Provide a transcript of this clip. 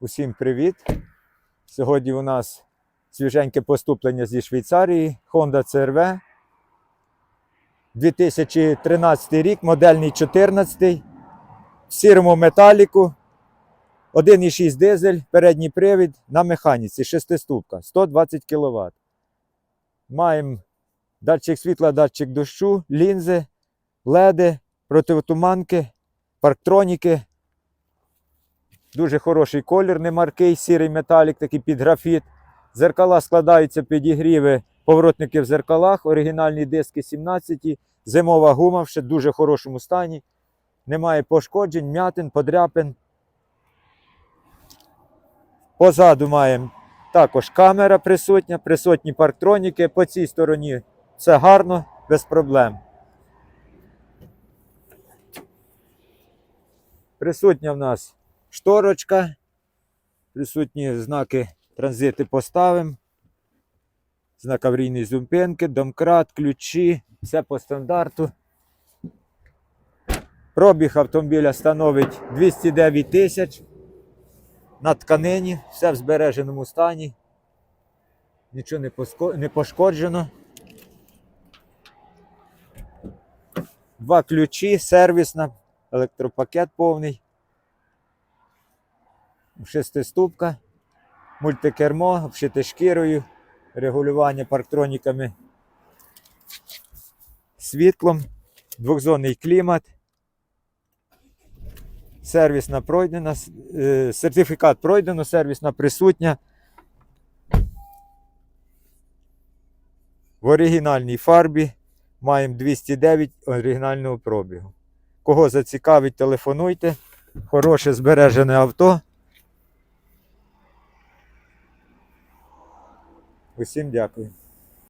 Усім привіт! Сьогодні у нас свіженьке поступлення зі Швейцарії Honda CRV. 2013 рік, модельний 14 в сірому металіку. 1,6 дизель, передній привід на механіці, шестиступка, 120 кВт. Маємо датчик світла, датчик дощу, лінзи, леди, противотуманки, парктроніки. Дуже хороший колір, не маркий, сірий металік, такий під графіт. Зеркала складаються підігріви поворотники в зеркалах, оригінальні диски 17, зимова гума в ще дуже хорошому стані. Немає пошкоджень, м'ятин, подряпин. Позаду маємо також камера присутня, присутні парктроніки. По цій стороні все гарно, без проблем. Присутня в нас шторочка, присутні знаки транзити поставимо, знак аварійної зупинки, домкрат, ключі, все по стандарту. Пробіг автомобіля становить 209 тисяч. На тканині, все в збереженому стані. Нічого не, пошкоджено. Два ключі, сервісна, електропакет повний. Шестиступка, мультикермо, обшите шкірою, регулювання парктроніками, світлом, двохзонний клімат. Сервісна пройдена, е, сертифікат пройдено, сервісна присутня. В оригінальній фарбі маємо 209 оригінального пробігу. Кого зацікавить, телефонуйте. Хороше збережене авто. Усім дякую.